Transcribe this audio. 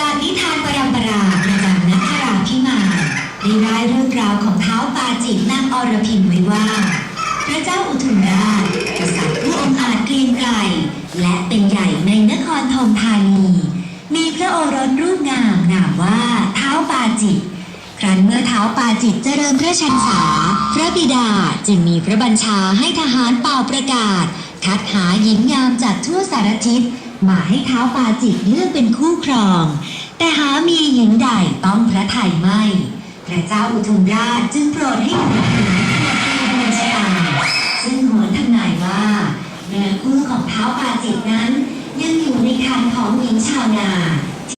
การำปราประจำนักราพิมาได้ร้ายเรื่องราวของเท้าปาจิตนางอรพิมไว้ว่า พระเจ้าอุทุมราชกษัตริย์ผู้องอาจเกรียงไกรและเป็นใหญ่ในนครธมธานีมีพระโอรสรูปงามนามว่าเท้าปาจิตครั้นเมื่อเท้าปาจิตเจริญพระชันษา พระบิดาจึงมีพระบัญชาให้ทหารเป่าประกาศ คัดหาหญิงงามจากทั่วสารทิศมาให้เท้าปาจิตเลือกเป็นคู่ครอง แต่หามีหญิงใดต้องพระทัยไม่ พระเจ้าอุทุมราชจึงโปรดให้หญิงหญิงเกิดเป็นบัญชาซึ่งโหนทำนายว่าเนื้อคู่ของเท้าปาจิตนั้น ยังอยู่ในคันของหญิงชาวนา